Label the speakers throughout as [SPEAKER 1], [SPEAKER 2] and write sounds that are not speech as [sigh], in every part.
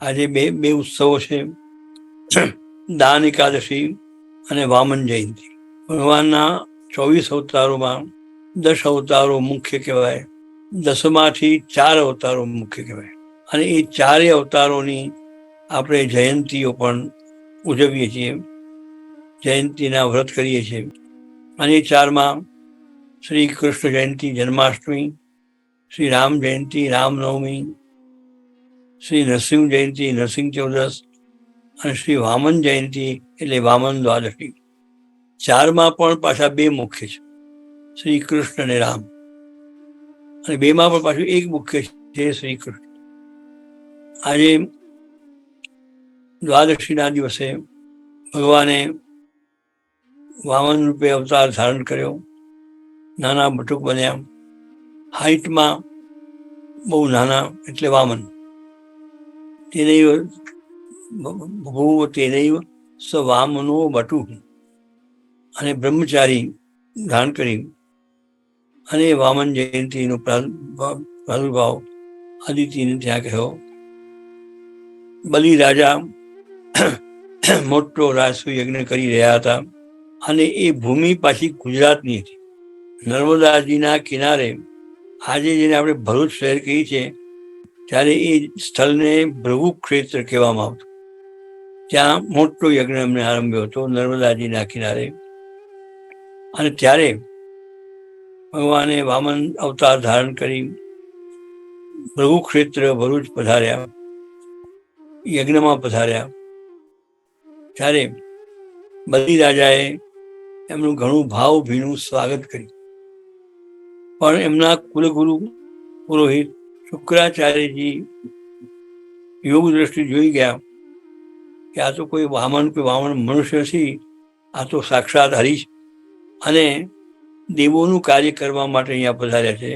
[SPEAKER 1] આજે બે બે ઉત્સવો છે. દાન એકાદશી અને વામન જયંતિ. ભગવાનના ચોવીસ અવતારોમાં દસ અવતારો મુખ્ય કહેવાય. દસમાંથી ચાર અવતારો મુખ્ય કહેવાય. અને એ ચારેય અવતારોની આપણે જયંતીઓ પણ ઉજવીએ છીએ. જયંતીના વ્રત કરીએ છીએ. અને એ ચારમાં શ્રી કૃષ્ણ જયંતી, જન્માષ્ટમી, શ્રી રામ જયંતી, રામનવમી શ્રી નરસિંહ જયંતી, નરસિંહ ચૌદસ અને શ્રી વામન જયંતી એટલે વામન દ્વાદશી. ચારમાં પણ પાછા બે મુખ્ય છે, શ્રી કૃષ્ણ અને રામ. અને બેમાં પણ પાછું એક મુખ્ય છે શ્રી કૃષ્ણ. આજે દ્વાદશીના દિવસે ભગવાને વામન રૂપે અવતાર ધારણ કર્યો. નાના બટુક બન્યા. હાઇટમાં બહુ નાના એટલે વામન. તેનૈવ ભૂવ તેનૈવ સ વામનો અને બ્રહ્મચારી ધારણ કરી અને વામન જયંતિનો પ્રાદુર્ભાવ આદિત્યને ત્યાં કહ્યો બલિ રાજા મોટો રાજસુ યજ્ઞ કરી રહ્યા હતા અને એ ભૂમિ પાછી ગુજરાતની હતી નર્મદાજીના કિનારે આજે જેને આપણે ભરૂચ શહેર કહીએ છીએ ત્યારે એ સ્થળને ભ્રભુ ક્ષેત્ર કહેવામાં આવતું. ત્યાં મોટો યજ્ઞ એમને આરંભ્યો હતો નર્મદાજીના કિનારે. અને ત્યારે ભગવાને વામન અવતાર ધારણ કરી ભ્રભુ ક્ષેત્ર ભરૂચ પધાર્યા. યજ્ઞમાં પધાર્યા. ત્યારે બલી રાજાએ એમનું ઘણું ભાવભીનું સ્વાગત કર્યું. પણ એમના કુલગુરુ પુરોહિત શુક્રાચાર્યજી યોગ દ્રષ્ટિ જોઈ ગયા કે આ તો કોઈ વામન કે વામન મનુષ્ય નથી, આ તો સાક્ષાત હરીશ અને દેવોનું કાર્ય કરવા માટે અહીંયા પધાર્યા છે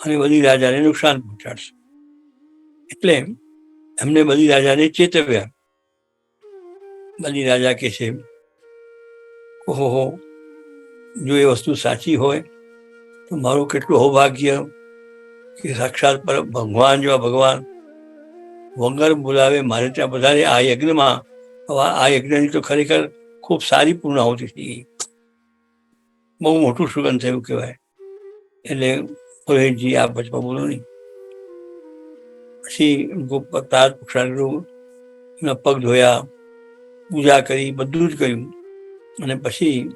[SPEAKER 1] અને બધી રાજાને નુકસાન પહોંચાડશે. એટલે એમને બધી રાજાને ચેતવ્યા. બધી રાજા કે છે, ઓહો, જો એ વસ્તુ સાચી હોય તો મારું કેટલું સૌભાગ્ય કે સાક્ષાત પર ભગવાન જેવા ભગવાન વગર બોલાવે મારે ત્યાં બધાને આ યજ્ઞમાં આ યજ્ઞની તો ખરેખર ખૂબ સારી પૂર્ણાહુતિ થઈ. ગઈ બહુ મોટું સુગંધ થયું કહેવાય. એટલે પુરોહિતજી આ પછી બોલો નહીં. પછી તાજ એમના પગ ધોયા, પૂજા કરી, બધું જ કર્યું. અને પછી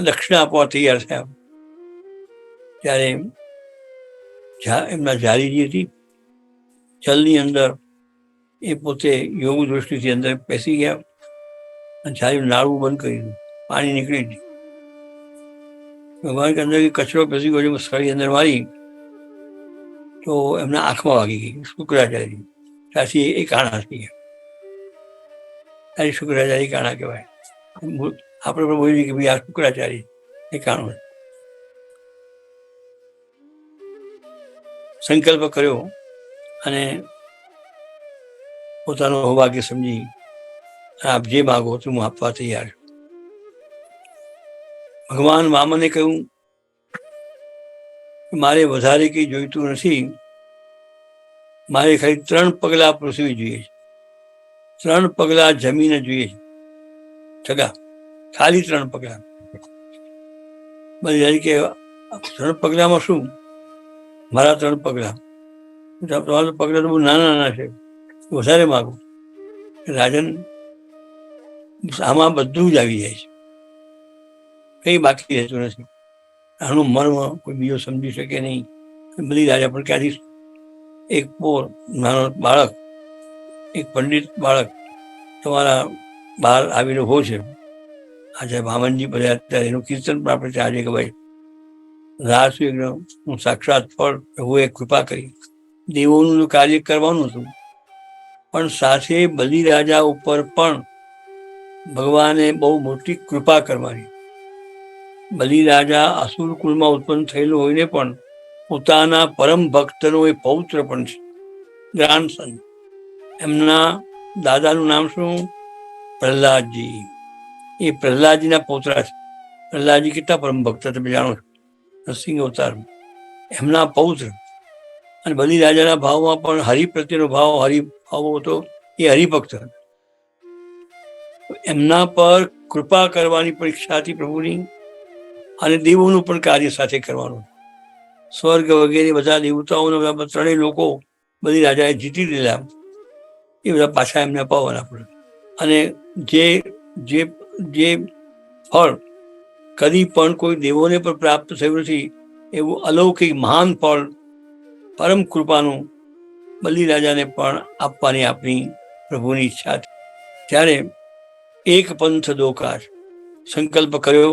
[SPEAKER 1] દક્ષિણા આપવા તૈયાર થયા. ત્યારે એમના જારીજી હતી જલની અંદર એ પોતે યોગ દૃષ્ટિથી અંદર બેસી ગયા અને જારી નાળું બંધ કર્યું પાણી નીકળી ગયું. ભગવાન અંદર કચરો બેસી ગયો સળી અંદર મારી, તો એમના આંખમાં વાગી ગઈ શુક્રાચાર્ય ત્યાંથી એ કાણા થઈ ગયા. ત્યારે શુક્રાચાર્ય કાણા કહેવાય. આપણે પણ બોલીએ કે ભાઈ આ શુક્રાચાર્ય એ કાણો સંકલ્પ કર્યો અને પોતાનો સૌભાગ્ય સમજી આપ જે માગો તો હું આપવા તૈયાર ભગવાન વામને કહ્યું મારે વધારે કંઈ જોઈતું નથી. મારે ખાલી ત્રણ પગલા પૃથ્વી જોઈએ છે. ત્રણ પગલા જમીન જોઈએ છે. છગા ખાલી ત્રણ પગલા. બધી કે ત્રણ પગલામાં શું? મારા ત્રણ પગલા. તમારા પગલા તો બહુ નાના નાના છે. વધારે માગું. રાજન, આમાં બધું જ આવી જાય છે. કંઈ બાકી રહેતું નથી. આનું મર્મ કોઈ બીજો સમજી શકે નહીં. બધી રાજા પણ ક્યાંથી એક પોર, નાનો બાળક, એક પંડિત બાળક તમારા બહાર આવીને હો છે. આજે ભામનજી બધા એનું કીર્તન પણ આપણે આજે કે હું સાક્ષાત ફળ, પ્રભુએ કૃપા કરી. દેવોનું કાર્ય કરવાનું હતું. પણ સાથે બલિ રાજા ઉપર પણ ભગવાને બહુ મોટી કૃપા કરવાની. બલિ રાજા અસુર કુળમાં ઉત્પન્ન થયેલું હોઈને પણ પોતાના પરમ ભક્તનો એ પૌત્ર પણ છે. ગ્રાન્ડસન એમના દાદાનું નામ શું? પ્રહલાદજી. એ પ્રહલાદજીના પૌત્રા છે. પ્રહલાદજી કેટલા પરમ ભક્ત તમે જાણો છો? નરસિંહ અવતાર, એમના પૌત્ર અને બલિ રાજાના ભાવમાં પણ હરિ પ્રત્યેનો ભાવ, હરિભાવ હતો. એ હરિભક્ત એમના પર કૃપા કરવાની પરીક્ષા હતી પ્રભુની અને દેવોનું પણ કાર્ય સાથે કરવાનું. સ્વર્ગ વગેરે બધા દેવતાઓને ત્રણેય લોકો બધી રાજાએ જીતી લીધા. એ બધા પાછા એમને અપાવવાના પડે અને જે જે જે ફળ કદી પણ કોઈ દેવોને પણ પ્રાપ્ત થયું નથી, એવું અલૌકિક મહાન ફળ પરમ કૃપાનું બલિરાજાને પણ આપવાની આપણી પ્રભુની ઈચ્છા હતી. ત્યારે એક પંથ દોકાર સંકલ્પ કર્યો,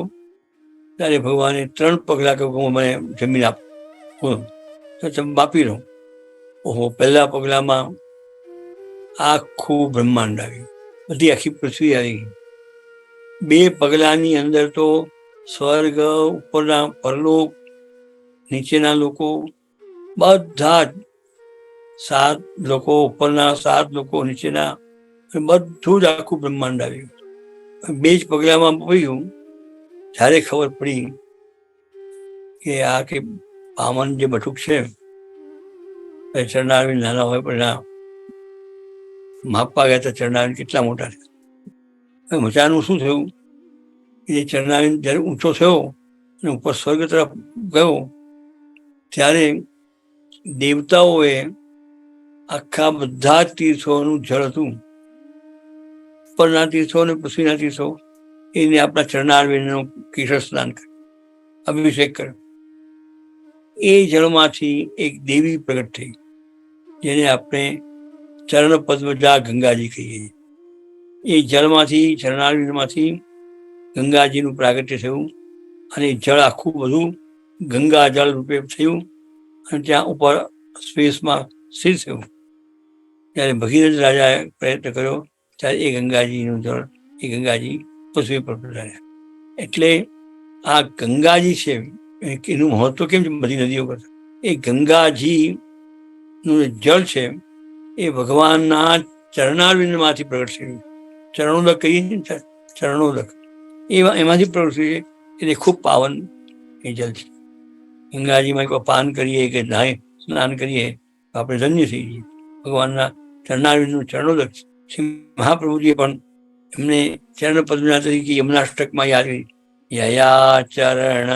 [SPEAKER 1] ત્યારે ભગવાને ત્રણ પગલાં કહ્યું હું મને જમીન આપ. તમે માપી લો ઓહો, પહેલા પગલામાં આખું બ્રહ્માંડ આવ્યું. બધી આખી પૃથ્વી આવી ગઈ. બે પગલાની અંદર તો સ્વર્ગ ઉપરના પરલોક, નીચેના લોકો, બધા જ સાત લોકો, ઉપરના સાત લોકો, નીચેના બધું જ આખું બ્રહ્માંડ આવ્યું. બે જ પગલામાં પડ્યું જ્યારે ખબર પડી કે આ કે પામન જે બટુક છે, એ ચરણારવિંદ નાના હોય પણ ના માપવા ગયા હતા ચરણારવિંદ કેટલા મોટા છે. મજાનું શું થયું? કે જે જ્યારે ઊંચો થયો અને ઉપર સ્વર્ગ તરફ ગયો, ત્યારે દેવતાઓએ આખા બધા તીર્થોનું જળ હતું. ઉપરના તીર્થો અને પૃથ્વીના તીર્થો, એને આપણા ચરણારવિંદનું કિશોર સ્નાન કર્યું, અભિષેક કર્યો. એ જળમાંથી એક દેવી પ્રગટ થઈ, જેને આપણે ચરણ પદ્મજા ગંગાજી કહીએ છીએ. એ જળમાંથી ચરણારવિંદમાંથી ગંગાજીનું પ્રાગટ્ય થયું અને જળ આખું બધું ગંગા જળ રૂપે થયું અને ત્યાં ઉપર સ્પેસમાં સ્થિર થયું. ત્યારે ભગીરથ રાજાએ પ્રયત્ન કર્યો, ત્યારે એ ગંગાજીનું જળ, એ ગંગાજી પૃથ્વી પર પધાર્યા. એટલે આ ગંગાજી છે, એનું મહત્વ કેમ છે બધી નદીઓ કરતા એ ગંગાજીનું જળ છે, એ ભગવાનના ચરણારવિંદમાંથી પ્રગટ થયું. ચરણોદક કહીએ ને, ચરણોદક. એવા એમાંથી પ્રવૃત્તિ છે એને ખૂબ પાવન એ જલ છે. ગંગાજીમાં પાન કરીએ કે નાય સ્નાન કરીએ, તો આપણે ધન્ય થઈ જઈએ ભગવાનના ચરણારવિંદનું ચરણોદક શ્રી મહાપ્રભુજીએ પણ એમને ચરણ તરીકે યમનાષ્ટકમાં યાદ કરી. યયા ચરણ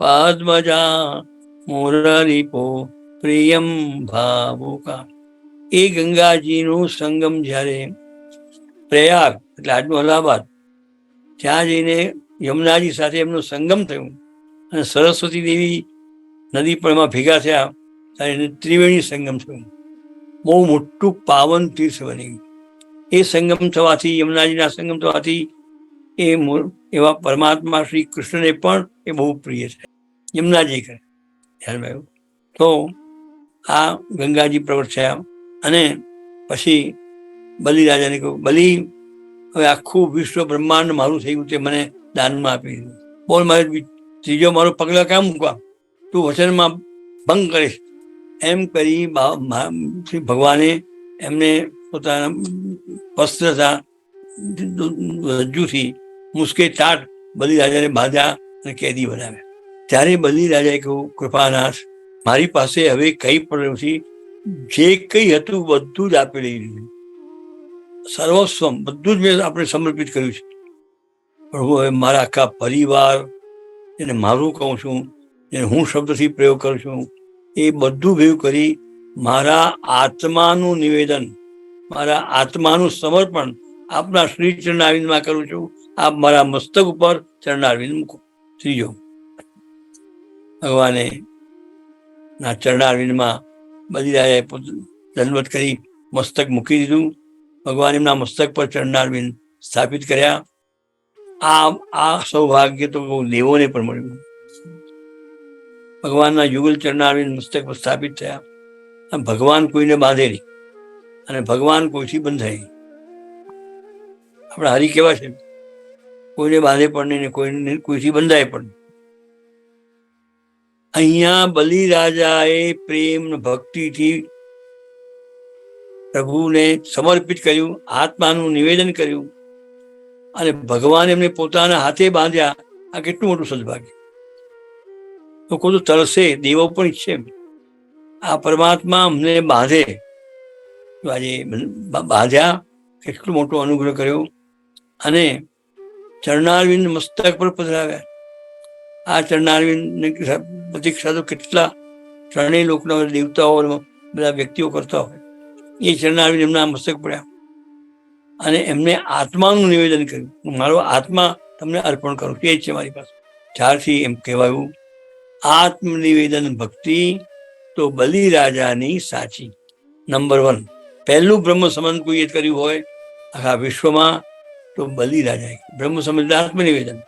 [SPEAKER 1] પદ્મજા મુરલીપો પ્રિયમ ભાવુકા. એ ગંગાજીનું સંગમ જ્યારે પ્રયાગ, એટલે આજનું અલ્હાબાદ ત્યાં જઈને યમુનાજી સાથે એમનો સંગમ થયો. અને સરસ્વતી દેવી નદી પણ એમાં ભેગા થયા, ત્યારે ત્રિવેણી સંગમ થયો. બહુ મોટું પાવન તીર્થ બની એ સંગમ થવાથી, યમુનાજીના સંગમ થવાથી એ એવા પરમાત્મા શ્રી કૃષ્ણને પણ એ બહુ પ્રિય છે. યમુનાજી કરે. ધ્યાનમાં તો આ ગંગાજી પ્રવટ થયા. અને પછી બલિરાજાને કહ્યું, બલિ હવે આખું વિશ્વ બ્રહ્માંડ મારું થયું તે મને દાનમાં આપી દીધું. બોલ મારે ત્રીજો મારો પગલા કામ મૂકવા? તું વચનમાં ભંગ કરીશ. એમ કરી શ્રી ભગવાને એમને પોતાના વસ્ત્રતા રજ્જુથી મુસ્કે તાટ બલી રાજાને બાંધ્યા અને કેદી બનાવ્યા. ત્યારે બલિ રાજાએ કહ્યું, કૃપાનાથ, મારી પાસે હવે કંઈ પણ નથી. જે કંઈ હતું બધું જ આપી લીધું સર્વસ્વમ, બધું જ મેં આપણે સમર્પિત કર્યું છે. પ્રભુ હવે મારા આખા પરિવાર એને મારું કહું છું એને હું શબ્દથી પ્રયોગ કરું છું, એ બધું ભેગું કરી મારા આત્માનું નિવેદન, મારા આત્માનું સમર્પણ આપના શ્રી ચરણારવિંદમાં કરું છું. આપ મારા મસ્તક ઉપર ચરણારવિંદ મૂકો. ત્રીજો, ભગવાને ના ચરણારવિંદમાં બધી રાજાએ દંડવત કરી મસ્તક મૂકી દીધું. ભગવાન એમના મસ્તક પર ચરણારવિંદ સ્થાપિત કર્યા. આ આ સૌભાગ્ય તો દેવોને પણ મળ્યું. ભગવાનના યુગલ ચરણારવિંદ મસ્તક પર સ્થાપિત થયા. અને ભગવાન કોઈને બાંધે નહીં. અને ભગવાન કોઈથી બંધાય આપણા હરિ કેવા છે? કોઈને બાંધે પણ નહીં કોઈને કોઈથી બંધાય પણ. અહીંયા બલિ રાજાએ પ્રેમ ભક્તિથી પ્રભુને સમર્પિત કર્યું, આત્માનું નિવેદન કર્યું અને ભગવાન એમને પોતાના હાથે બાંધ્યા. આ કેટલું મોટું સદભાગ્ય. લોકો તો તરસે, દેવો પણ ઈચ્છે આ પરમાત્મા અમને બાંધે. આજે બાંધ્યા, કેટલો મોટો અનુગ્રહ કર્યો. અને ચરણારવિંદ મસ્તક પર પધરાવ્યા. આ ચરણારવિંદ પ્રતીક્ષા તો કેટલા ત્રણેય લોકના દેવતાઓ બધા વ્યક્તિઓ કરતા હોય. એ ચરણારવિંદ એમના મસ્તક પડ્યા. અને એમને આત્માનું નિવેદન કર્યું મારો આત્મા તમને અર્પણ કરું એ જ છે મારી પાસે. ચારથી એમ કહેવાયું, આત્મનિવેદન ભક્તિ તો બલિરાજાની સાચી. નંબર વન પહેલું બ્રહ્મ સંબંધ કોઈએ કર્યું હોય, આખા વિશ્વમાં તો બલિરાજાએ બ્રહ્મ સંબંધ આત્મનિવેદન.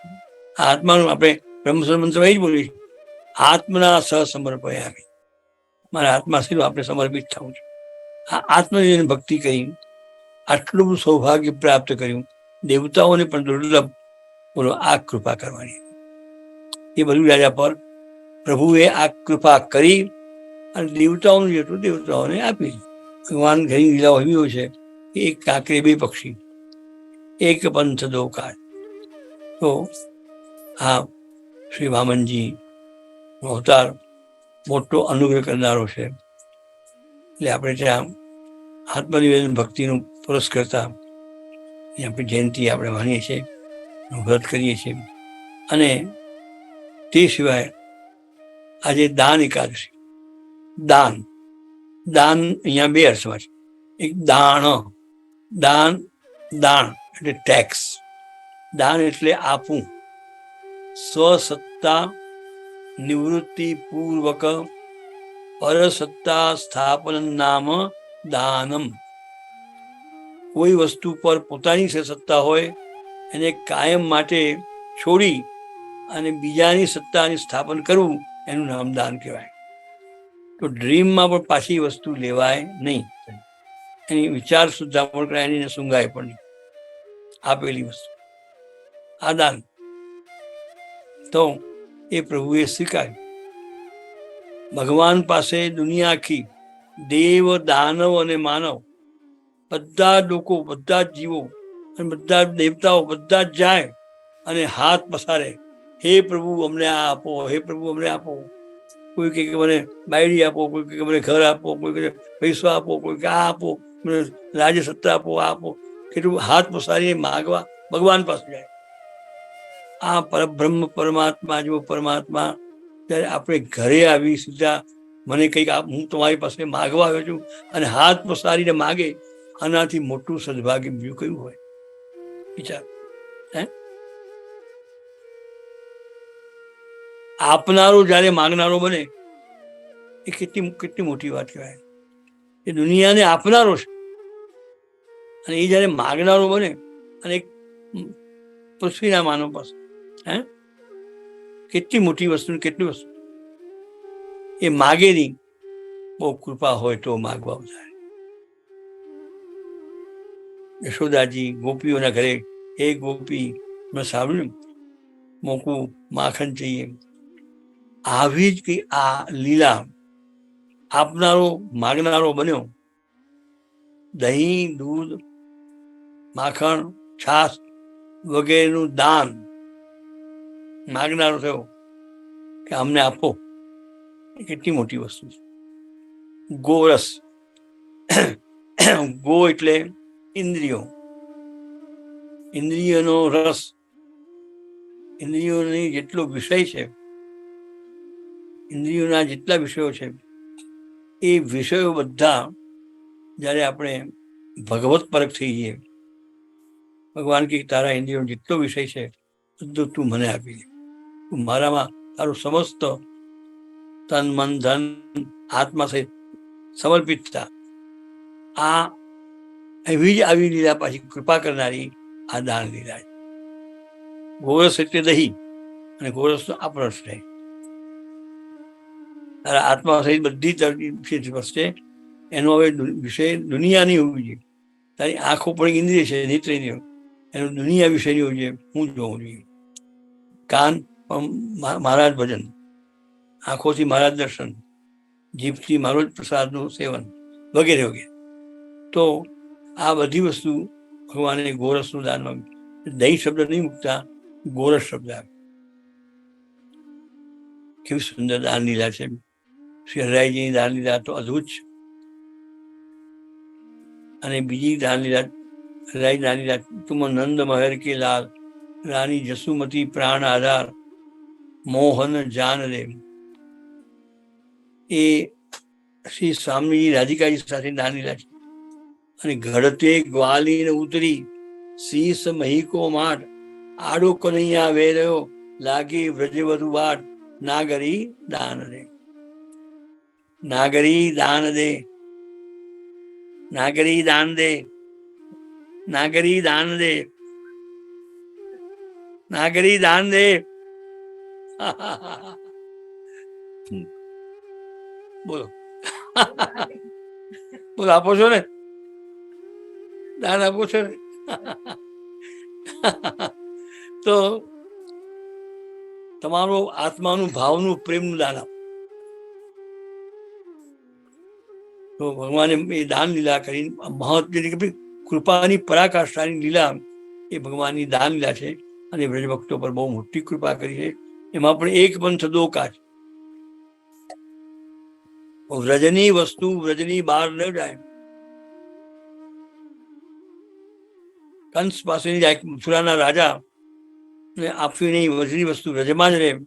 [SPEAKER 1] આ આત્માનું આપણે બ્રહ્મ સંબંધ એ જ બોલીએ. આત્મના સહસમર્પયામી. મારા આત્મા સીધું આપણે સમર્પિત થવું છે આ આત્મનિવેદન ભક્તિ કરી, આટલું બધું સૌભાગ્ય પ્રાપ્ત કર્યું, દેવતાઓને પણ દુર્લભ બોલો, આ કૃપા કરવાની. એ બધું રાજા પર પ્રભુએ આ કૃપા કરી અને દેવતાઓનું જેટલું દેવતાઓને આપી. ભગવાન ઘણી લીલા હોય છે એક કાંકરે બે પક્ષી, એક પંથ દો કાળ. તો આ શ્રી વામનજી અવતાર મોટો અનુગ્રહ કરનારો છે. એટલે આપણે ત્યાં આત્મનિવેદન ભક્તિનું પુરસ્ કરતા આપણી જયંતિ આપણે માનીએ છીએ વ્રત કરીએ છીએ. અને તે સિવાય આજે દાન એકાદશી. દાન. દાન અહીંયા બે અર્થમાં છે. એક દાણ. દાન, દાણ એટલે ટેક્સ દાન એટલે આપવું. સ્વસત્તા નિવૃત્તિ પૂર્વક પરસત્તા સ્થાપન નામ દાનમ. કોઈ વસ્તુ પર પોતાની છે સત્તા હોય, એને કાયમ માટે છોડી અને બીજાની સત્તાની સ્થાપન કરવું, એનું નામ દાન કહેવાય. તો ડ્રીમમાં પણ પાછી વસ્તુ લેવાય નહીં. એની વિચાર સુદ્ધા પણ કરાય નહીં સુંગાય પણ નહીં. આપેલી વસ્તુ. આ દાન. તો એ પ્રભુએ સ્વીકાર્યું. ભગવાન પાસે દુનિયા આખી, દેવ, દાનવ અને માનવ, બધા લોકો, બધા જ જીવો અને બધા જ દેવતાઓ, બધા જ જાય અને હાથ પસારે, હે પ્રભુ, અમને આ આપો, હે પ્રભુ, અમને આપો. કોઈ કહે કે મને બાયડી આપો, કોઈ કહે કે મને ઘર આપો, કોઈ કહે પૈસા આપો, કોઈ કે આ આપો, મને રાજ્યસત્તા આપો, આ આપો. કેટલું હાથ પસારી માગવા ભગવાન પાસે જાય. આ પરબ્રહ્મ પરમાત્મા જેવો પરમાત્મા ત્યારે આપણે ઘરે આવી સીધા મને કંઈક હું તમારી પાસે માગવા આવ્યો છું અને હાથ પસારીને માગે, આનાથી મોટું સદભાગ્ય બીજું કયું હોય? વિચાર. હે? આપનારો જ્યારે માંગનારો બને, એ કેટલી કેટલી મોટી વાત કહેવાય. એ દુનિયાને આપનારો છે. અને એ જ્યારે માગનારો બને અને પૃથ્વીના માનવ પાસે, હે? કેટલી મોટી વસ્તુ કેટલી વસ્તુ. એ માગે નહીં. બહુ કૃપા હોય તો માગવા વધારે. યશોદાજી ગોપીઓના ઘરે એ ગોપી, મેં સાંભળ્યું. મોકું, માખણ જઈએ. આવી જ કંઈ આ લીલા આપનારો, માગનારો બન્યો. દહીં, દૂધ, માખણ છાસ વગેરેનું દાન માગનારો થયો કે અમને આપો. એ કેટલી મોટી વસ્તુ છે. ગોરસ. ગો એટલે ઇન્દ્રિયો. ઇન્દ્રિયોનો રસ. ઇન્દ્રિયોની જેટલો વિષય છે, ઇન્દ્રિયોના જેટલા વિષયો છે, એ વિષયો બધા જ્યારે આપણે ભગવત પરક થઈ જઈએ, ભગવાન કે તારા ઇન્દ્રિયોનો જેટલો વિષય છે, બધું તું મને આપી દે. મારામાં તારું સમસ્ત તન, મન, ધન, આત્મા સહિત સમર્પિત થા આ એવી જ આવી લીલા પાછી કૃપા કરનારી આ દાન લીલા. છે ગોરસ એટલે દહીં અને ગોરસનો આપરસ રહે તારા આત્મા સહિત બધી તરફી વસ્તે એનો હવે વિષય દુનિયાની હોવી જોઈએ. તારી આંખો પણ ઇન્દ્રિય છે નેત્ર એનું એનો દુનિયા વિષયની હોવી જોઈએ, હું જોવું જોઈએ કાન પણ મા- ભજન, આંખોથી મહારાજ દર્શન, જીભથી મારો જ પ્રસાદનું સેવન વગેરે વગેરે. તો આ બધી વસ્તુ ભગવાને ગોરસનું દાન દહીં શબ્દ નહીં મૂકતા, ગોરસ શબ્દ આવે. કેવી સુંદર દાન લીલા છે. શ્રી હરાઈજીની દાન લીલા તો અદ્ભુત છે. અને બીજી દાન લીલા હરાઈ દાન લીલા તુમ નંદ મહેર કે લાલ, રાણી જસુમતી પ્રાણ આધાર મોહન જાન રે એ શ્રી સ્વામીજી રાધિકાજી સાથે નાની રાખી. અને ઘડતે ગ્વાલીને ઉતરી શીસ મહીકો માટ આડો કનૈયા વેર્યો લાગી વ્રજે વધુ વાટ નાગરી દાન દે નાગરી દાન દે નાગરી દાન દે નાગરી દાન દે નાગરી દાન દે [laughs] બોલો. બોલો, આપો છો ને? દાન આપો છો ને? [laughs] તો તમારું આત્માનું, ભાવનું, પ્રેમનું દાન આપો. તો ભગવાને એ દાન લીલા કરી મહત્વની કૃપાની પરાકાષ્ઠાની લીલા, એ ભગવાનની દાન લીલા છે. અને વ્રજ ભક્તો પર બહુ મોટી કૃપા કરી છે. એમાં પણ એક પંથ દોકા કાચ. વ્રજની વસ્તુ વ્રજની બહાર ન જાય. કંસ પાસેની જાય મથુરાના રાજા ને આપવી નહીં વ્રજની વસ્તુ વ્રજમાં જ રહે.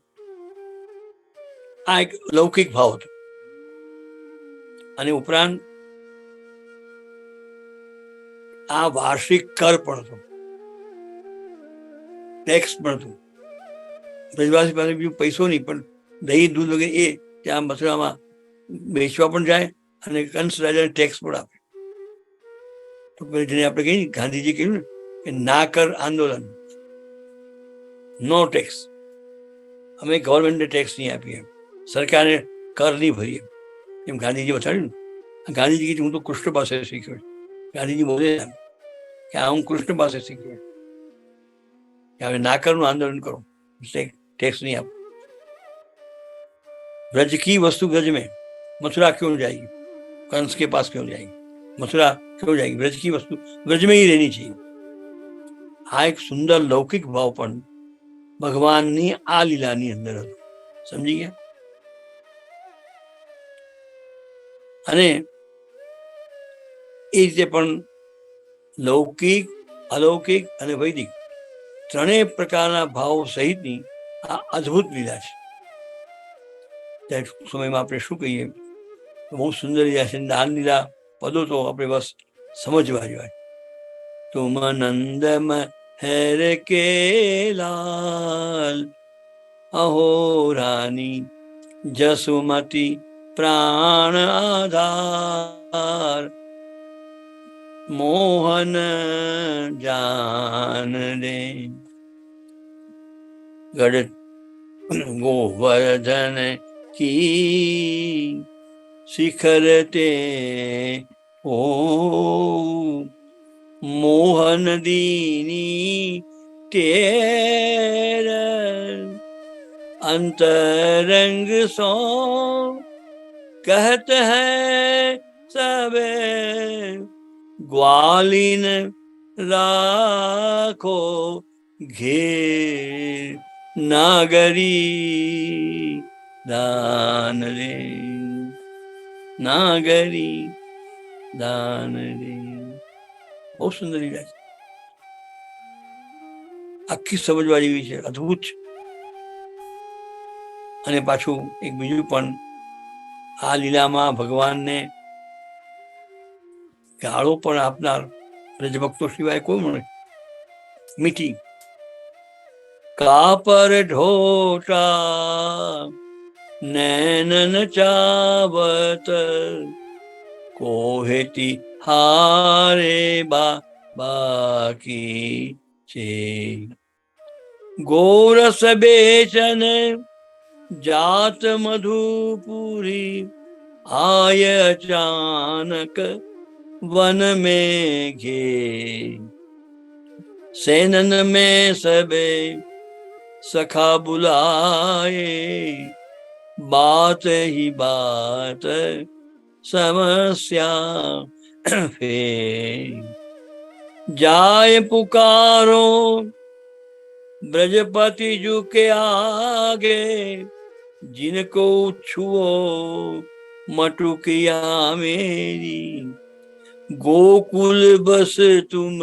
[SPEAKER 1] આ એક લૌકિક ભાવ હતો. અને ઉપરાંત આ વાર્ષિક કર પણ હતો. ટેક્સ પણ હતું. બ્રજવાસી પાસે બીજું પૈસો નહીં, પણ દહીં, દૂધ વગેરે એ ત્યાં મથુરામાં વેચવા પણ જાય અને કંસ રાજાને ટેક્સ પણ આપે. તો જેને આપણે કહીએ ગાંધીજી કહ્યું ને, કે ના કર આંદોલન, નો ટેક્સ અમે ગવર્મેન્ટને ટેક્સ નહીં આપીએ સરકારને કર નહીં ભરીએ એમ. ગાંધીજી બતાડ્યું ને. ગાંધીજી કીધું હું તો કૃષ્ણ પાસે શીખ્યો ગાંધીજી બોલે કે આ હું કૃષ્ણ પાસે શીખ્યો કે હવે ના કરનું આંદોલન કરો. ટેક્સ नहीं आप ब्रज की वस्तु ब्रज में मथुरा क्यों जाएगी कंस के पास क्यों जाएगी मथुरा क्यों जाएगी ब्रज की वस्तु ब्रज में ही रहनी चाहिए આ એક સુંદર લૌકિક ભાવ પણ ભગવાનની આ લીલાની અંદર હતો સમજી ગયા અને એ રીતે પણ લૌકિક અલૌકિક અને વૈદિક ત્રણેય પ્રકારના ભાવો સહિતની આ અદ્ભુત લીલા છે. ત્યારે સમયમાં આપણે શું કહીએ? બહુ સુંદર લીલા છે. દાન લીલા પદો તો આપણે બસ સમજવા જોઈએ તુમ નંદમ હેર કે લાલ, અહો રાની, જસુમતી પ્રાણ આધાર. મોહન જાન રે गण गोवर्धन की शिखरते ओ मोहन दीनी तेर अंतरंग सो कहत है सबे ग्वालिन राखो घेर નાગરી દાન રે નાગરી દાન રે બહુ સુંદર લીલા છે આખી સમજવા જેવી છે અદ્ભુત અને પાછું એક બીજું પણ આ લીલામાં ભગવાનને ગાળો પણ આપનાર રજભક્તો સિવાય કોઈ મળે મીઠી કાપર ઢોટા નૈનન ચાવત કોહેતી હારે બા બાકી છે ગોરસ બેચન जात मधुपुरी आय अचानक वन में घे सैनन में सबे सखा बुलाए बात ही बात समस्या फे जाय पुकारो ब्रजपति जू के आगे जिनको छुओ मटुकिया मेरी गोकुल बस तुम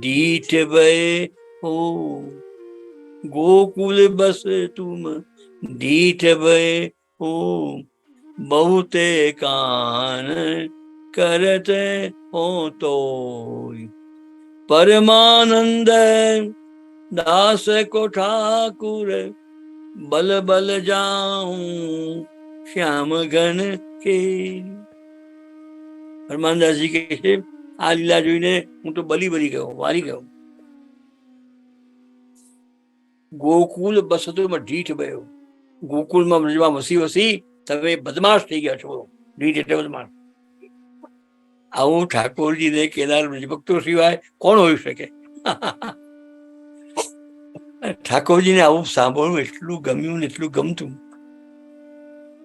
[SPEAKER 1] डीठ भय हो ગોકુલ બસે તુમ, દીઠ ભય ઓમ બહુતે કાન કરત હો તો પરમાનંદ દાસ કો ઠાકુર, બલ બલ જાઉં શ્યામ ઘન કે. હનુમાનદાસજી કે આ લીલા જોઈને હું તો બલી બલી ગયો વારી ગયો. ગોકુલ બસતોમાં ઢીઠ બયો ગોકુલમાં બ્રજમાં વસી વસી તમે બદમાશ થઈ ગયા છો. ઢીઠ એટલે બદમાશ. આવું ઠાકોરજીને કેદાર બ્રજભક્તો સિવાય કોણ હોઈ શકે? ઠાકોરજીને આવું સાંભળવું એટલું ગમ્યું ને એટલું ગમતું.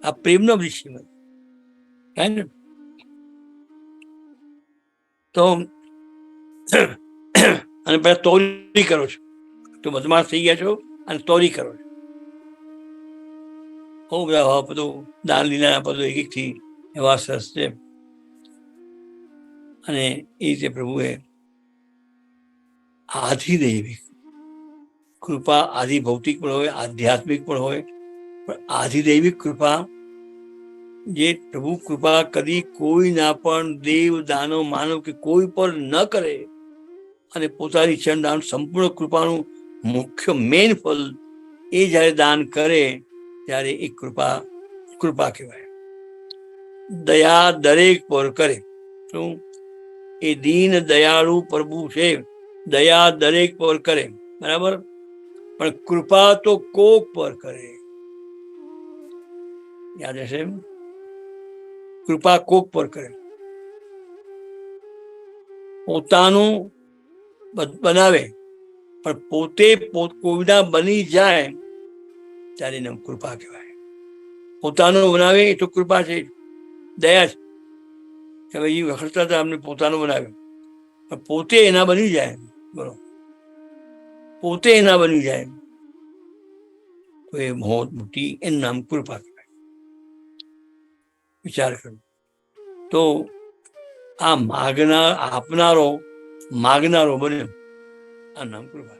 [SPEAKER 1] આ પ્રેમનો વિષય હે ને? તો, અને પેલા તો કરો છો. તો બદમાશ થઈ ગયા છો અને તોરી કરો છો. બહુ બધા ભાવ દાન લીલાના પદો એક એકથી એવા સરસ છે. અને એ રીતે પ્રભુએ આધિદૈવિક કૃપા, આધિ ભૌતિક પણ હોય, આધ્યાત્મિક પણ હોય, પણ આધિદૈવિક કૃપા જે પ્રભુ કૃપા કદી કોઈના પણ દેવ દાનવ માનવ કે કોઈ પર ન કરે અને પોતાની ઈચ્છા દાન સંપૂર્ણ કૃપાનું મુખ્ય મેન ફલ એ જ્યારે દાન કરે, ત્યારે એ કૃપા કૃપા કહેવાય. દયા દરેક પર કરે. શું? એ દીન દયાળુ પ્રભુ છે. દયા દરેક પર કરે. બરાબર? પણ કૃપા તો કોક પર કરે. યાદ હશે કૃપા કોક પર કરે. પોતાનું બનાવે. પણ પોતે કોઈના બની જાય, ત્યારે એને કૃપા કહેવાય. પોતાનું બનાવે એ તો કૃપા છે. દયા છે. કે ભાઈ વખતતા હતા અમને પોતાનું બનાવ્યું. પણ પોતે એના બની જાય. બરો પોતે એના બની જાય. તો એ બહુ મોટી એનું નામ કૃપા કહેવાય. વિચાર કરો. તો આ માગનાર આપનારો, માગનારો બને આ નામ કૃપા.